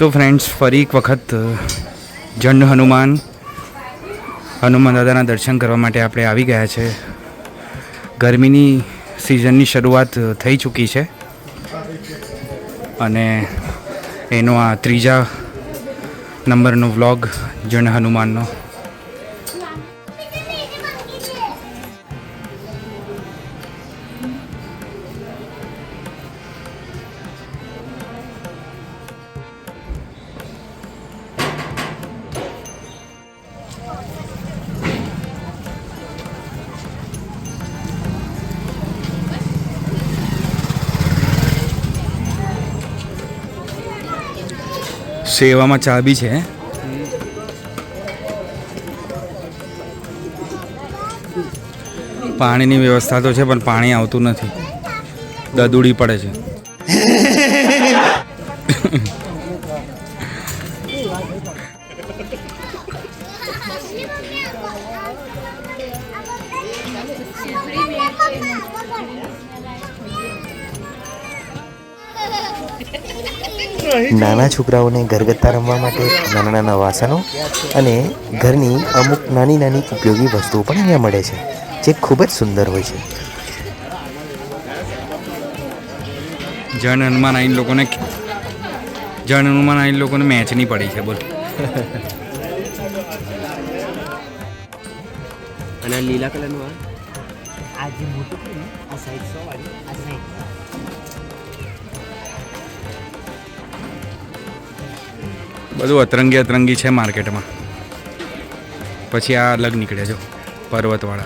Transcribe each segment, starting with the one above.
તો ફ્રેન્ડ્સ ફરી એક વખત જંડ હનુમાન હનુમાન દાદાના દર્શન કરવા માટે આપણે આવી ગયા છે. ગરમીની સિઝનની શરૂઆત થઈ ચૂકી છે. અને એનો આ ત્રીજા નંબરનો વ્લોગ જણ હનુમાનનો. સેવામાં ચા બી છે. પાણીની વ્યવસ્થા તો છે, પણ પાણી આવતું નથી. દદુડી પડે છે. નાના છોકરાઓને ઘરગથ્થા રમવા માટે નાના નાના વાસણો અને ઘરની અમુક નાની નાની ઉપયોગી વસ્તુઓ પણ અહીંયા મળે છે જે ખૂબ જ સુંદર હોય છે. જણ હનુમાન આઈને લોકોને જણ હનુમાન આઈને લોકોને મેચની પડી છે બોલ. અને લીલા કલરનું આ? જે મોટું આ સાઈડ સો વાળી આ સાઈડ બધું અતરંગી અતરંગી છે માર્કેટમાં. પછી આ અલગ નીકળે જો પર્વતવાળા.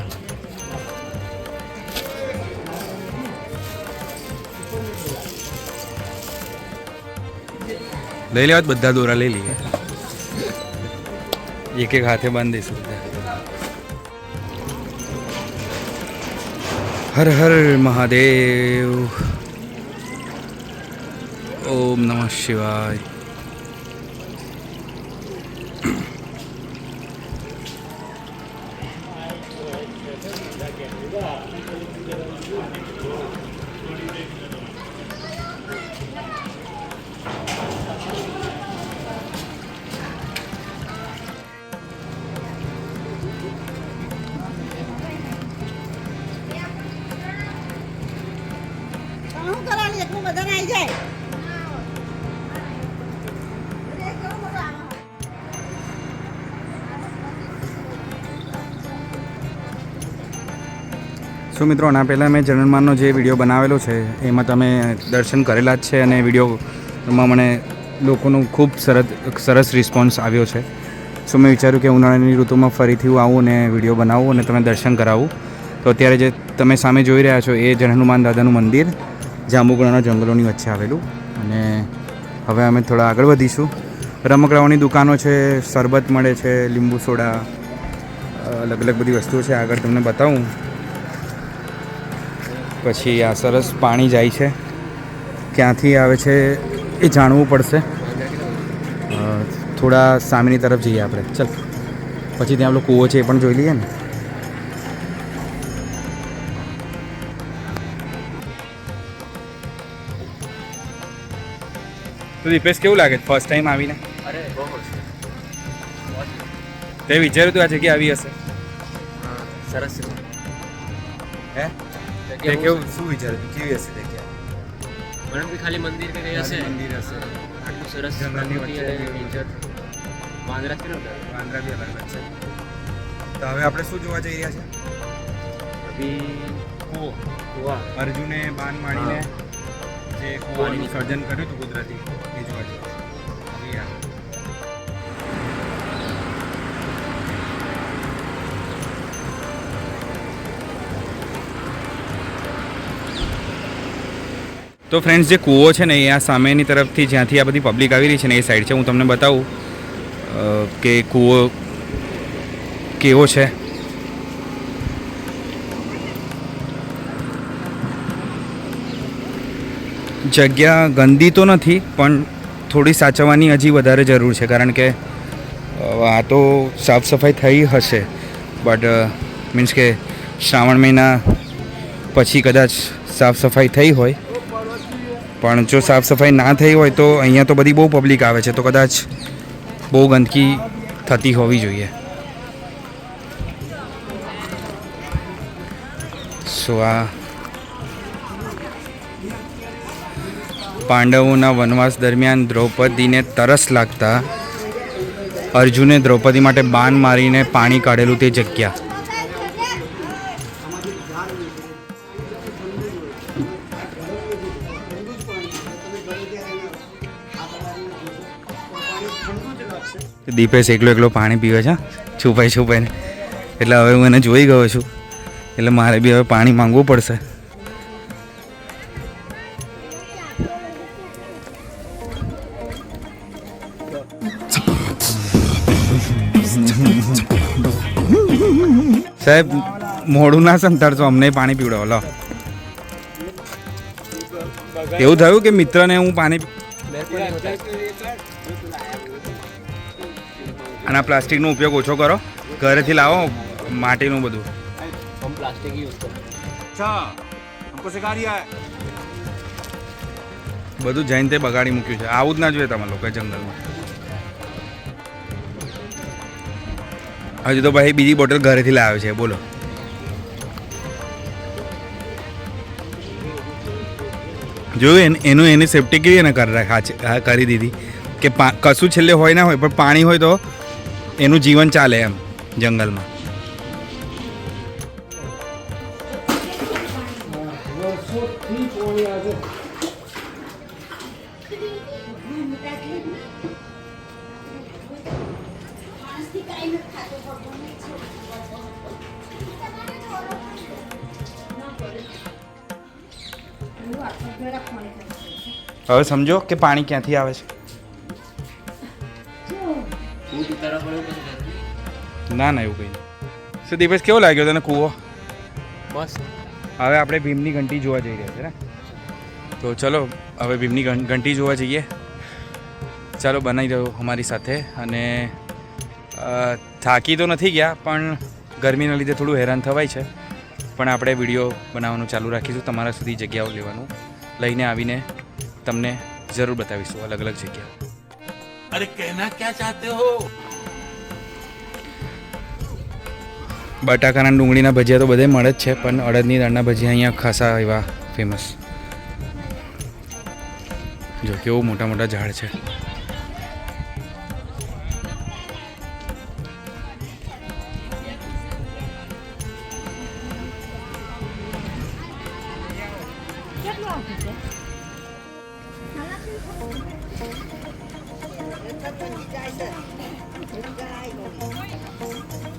લઈ લેવા બધા દોરા લઈ લઈએ. એક એક હાથે બાંધી. દઈશું હર હર મહાદેવ. ઓમ નમઃ શિવાય. બધા આવી જાય. શું મિત્રો, આના પહેલાં મેં જનરલમાનનો જે વીડિયો બનાવેલો છે, એમાં તમે દર્શન કરેલા જ છે અને વિડીયોમાં મને લોકોનો ખૂબ સરસ સરસ રિસ્પોન્સ આવ્યો છે. સો મેં વિચાર્યું કે ઉનાળાની ઋતુમાં ફરીથી હું આવું અને વીડિયો બનાવું અને તમે દર્શન કરાવું. તો અત્યારે જે તમે સામે જોઈ રહ્યા છો એ જન હનુમાન દાદાનું મંદિર. જાંબુગડાના જંગલોની વચ્ચે આવેલું. અને હવે અમે થોડા આગળ વધીશું. રમકડાઓની દુકાનો છે, શરબત મળે છે, લીંબુ સોડા અલગ અલગ બધી વસ્તુઓ છે. આગળ તમને બતાવું. પછી આ સરસ પાણી જાય છે. ક્યાંથી આવે છે એ જાણવું પડશે. થોડા સામેની તરફ જઈએ આપણે. ચલ. પછી ત્યાં આપણો કૂવો છે એ પણ જોઈ લઈએ ને. તો દીપેશ કેવું લાગે? ફર્સ્ટ ટાઈમ આવીને? અરે બહુ તે વિચાર્યું તું આ જગ્યા આવી હશે? સરસ હે? તે કેવું શું વિચાર્યું તું? કેવી હશે જગ્યા? મને બી ખાલી મંદિર કે કઈ હશે? મંદિર હશે. આટલું સરસ જંગલની વચ્ચે nature. વાંદરા કેનો વાંદરા બી અલગ છે. તો હવે આપણે શું જોવા જઈ રહ્યા છે? અભી કૂવો. કુવા. અર્જુને બાન મારીને કૂવાનું સર્જન કર્યું હતું કુદરતી એ જોવા તો ફ્રેન્ડ્સ જે કૂવો છે ને એ આ સામેની તરફથી જ્યાંથી આ બધી પબ્લિક આવી રહી છે ને એ સાઈડ છે, હું તમને બતાવું કે કૂવો કેવો છે? જગ્યા ગંદી તો નથી, પણ થોડી સાચવવાની હજી વધારે જરૂર છે, કારણ કે આ તો સાફ સફાઈ થઈ હશે. બટ મીન્સ કે શ્રાવણ મહિના પછી કદાચ સાફ સફાઈ થઈ હોય. પણ જો સાફ સફાઈ ના થઈ હોય તો અહીંયા તો બધી બહુ પબ્લિક આવે છે, તો કદાચ બહુ ગંદકી થતી હોવી જોઈએ. સો આ પાંડવોના વનવાસ દરમિયાન દ્રૌપદીને તરસ લાગતા અર્જુને દ્રૌપદી માટે બાન મારીને પાણી કાઢેલું તે જગ્યા. દીપેશ એકલો એકલો પાણી પીવે છે છુપાઈ છુપાઈને. એટલે હવે હું એને જોઈ ગયો છું. એટલે મારે બી હવે પાણી માંગવું પડશે. સાહેબ મોડું ના સંતાડશો, અમને પાણી પીવડાવો, લો. એવું થયું કે મિત્રને હું પાણી આના પ્લાસ્ટિકનો ઉપયોગ ઓછો કરો, ઘરેથી લાવો, માટીનું બધું. બધું જઈને તે બગાડી મૂક્યું છે. આવું જ ના જોઈએ તમારે લોકો જંગલમાં. હજુ તો ભાઈ બીજી બોટલ ઘરેથી લાવ્યો છે, બોલો. જોયું એન- એનું સેફટી કેવી એને કરી દીધી. કે કશું છેલ્લે હોય ના હોય, પણ પાણી હોય તો એનું જીવન ચાલે એમ, જંગલમાં. હવે સમજો કે પાણી ક્યાંથી આવે છે. ના ના એવું કંઈ શું દીપેશ કેવો લાગ્યો તને કૂવો? બસ. હવે આપણે ભીમની ઘંટી જોવા જઈ રહ્યા છે ને? તો ચલો હવે ભીમની ઘંટી જોવા જઈએ. ચાલો બનાવી દો અમારી સાથે અને થાકી તો નથી ગયા પણ ગરમીના લીધે થોડું હેરાન થવાય છે. પણ આપણે વીડિયો બનાવવાનું ચાલુ રાખીશું તમારા સુધી જગ્યાઓ લેવાનું. લઈને આવીને તમને જરૂર બતાવીશું અલગ અલગ જગ્યાઓ અરે કહેના ક્યાં ચાહતે હો? બટાકાના ડુંગળીના ભજીયા તો બધે મળે જ છે પણ અડદની દાળના ભજીયા અહીંયા ખાસા એવા ફેમસ જો કેવું મોટા મોટા ઝાડ છે.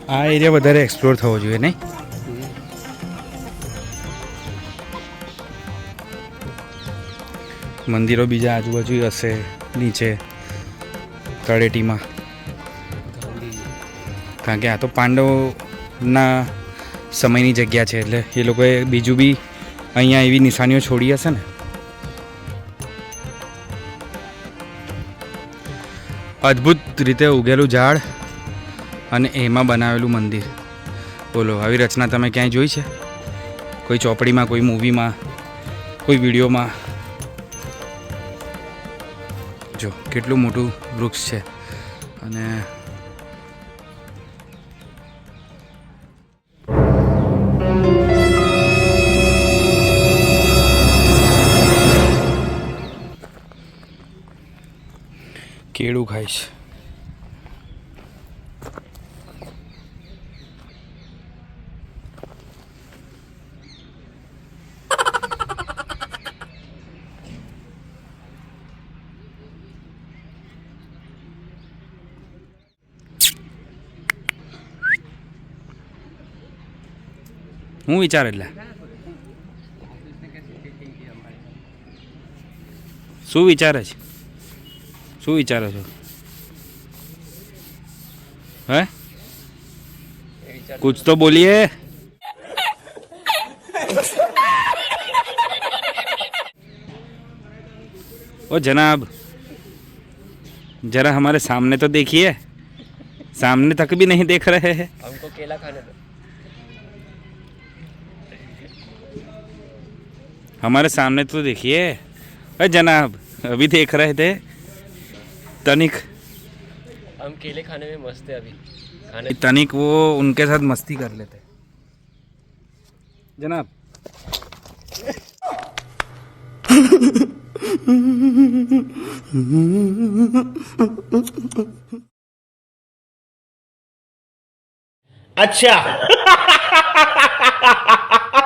આ એરિયા વધારે એક્સપ્લોર થવો જોઈએ, નહીં? મંદિરો બીજા આજુબાજુ હશે, નીચે, તળેટીમાં. કારણ કે આ તો પાંડવના સમયની જગ્યા છે, એટલે એ લોકોએ બીજું બી અહીંયા એવી નિશાનીઓ છોડી હશે ને? અદ્ભુત રીતે ઉગેલું ઝાડ. અને એમાં બનાવેલું મંદિર. બોલો, આવી રચના તમે ક્યાંય જોઈ છે? કોઈ ચોપડીમાં, કોઈ મૂવીમાં, કોઈ વિડીયોમાં? જો, કેટલું મોટું વૃક્ષ છે. અને કેળું ખાય હું વિચાર એટલે શું વિચારે છે શું વિચારો છો હે कुछ तो बोलिए ओ जनाब जरा हमारे सामने तो देखिए सामने तक भी नहीं देख रहे हैं हमको केला खाने दो हमारे सामने तो देखिए। अरे जनाब अभी देख रहे थे। तनिक। हम केले खाने में मस्त है अभी। खाने तनिक वो उनके साथ मस्ती कर लेते। जनाब। अच्छा।